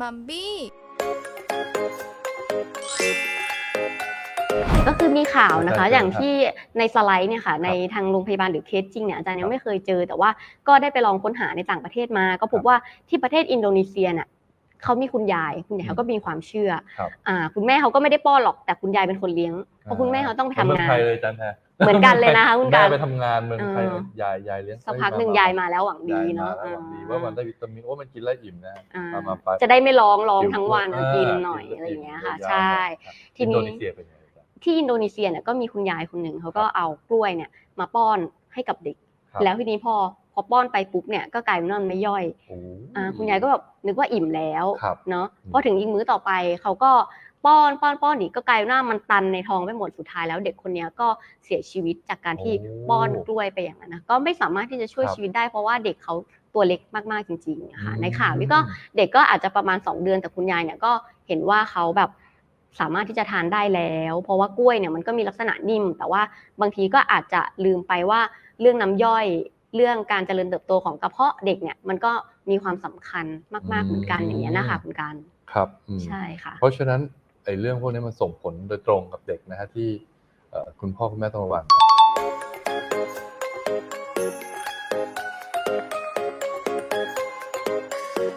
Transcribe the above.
มัมบี้ ก็คือมีข่าวนะคะใช่อย่างครับที่ในสไลด์เนี่ยค่ะ ในทางโรงพยาบาลหรือเคสจริงเนี่ยอาจารย์ยังไม่เคยเจอ แต่ว่าก็ได้ไปลองค้นหาในต่างประเทศมา ก็พบว่าที่ประเทศอินโดนีเซียเนี่ยเขามีคุณยาย คุณยายเขาก็มีความเชื่อ ครับ อ่า คุณแม่เขาก็ไม่ได้ป้อนหรอกแต่คุณยายเป็นคนเลี้ยงเพราะคุณแม่เขาต้องไปทำเมืองงาไทนยเลยอาจารย์แพร เหมือนกันเลยนะคะคุณแม่การไปทำงานเมืองไทยเออยายยายเลี้ยงสักพักหนึ่งยายมาแล้วหวังดียายมาเนาะแล้วหวังดีอ่ว่ามันได้วิตามินโอ้มันกินแล้วอิ่มนะอ่ามามาไปจะได้ไม่ร้องร้องหิวทั้งวันอ่ากินหน่อยกินอะไรอย่างเงี้ยค่ะวๆใช่ครับทีนี้อินโดนีเซียเป็นไงอาจารย์ที่อินโดนีเซียเนี่ยก็มีคุณยายคนหนึ่งเขาก็เอากล้วยเนี่ยมาป้อนให้กับเด็กครับแล้วทีนี้พอพอป้อนไปปุ๊บเนี่ยก็กลายเป็นว่ามันไม่ย่อยโอ้อ่าคุณยายก็แบบนึกว่าอิ่มแล้วครับเนาะอืมพอถึงอีกมื้อต่อไปเขาก็ ป้อนป้อนป้อนอีกก็กลายเป็นว่ามันตันในท้องไปหมดสุดท้ายแล้ว เด็กคนเนี้ยก็เสียชีวิตจากการที่โอ้ป้อนกล้วยไปอย่างนั้นนะก็ไม่สามารถที่จะช่วยครับชีวิตได้เพราะว่าเด็กเขาตัวเล็กมากๆจริงๆนะคะอืมในข่าวนี้ก็เด็กก็อาจจะประมาณ 2 เดือนแต่คุณยายเนี่ยก็เห็นว่าเขาแบบสามารถที่จะทานได้แล้ว เพราะว่ากล้วยเนี่ยมันก็มีลักษณะนิ่ม แต่ว่าบางทีก็อาจจะลืมไปว่าเรื่องน้ำย่อยเรื่องการเจริญเติบโตของกระเพาะเด็กเนี่ยมันก็มีความสำคัญมาก ๆเหมือนกันอย่างเงี้ยนะคะคุณการครับอืมใช่ค่ะ เพราะฉะนั้น ไอ้เรื่องพวกนี้มันส่งผลโดยตรงกับเด็กนะฮะที่คุณพ่อคุณแม่ต้องระวัง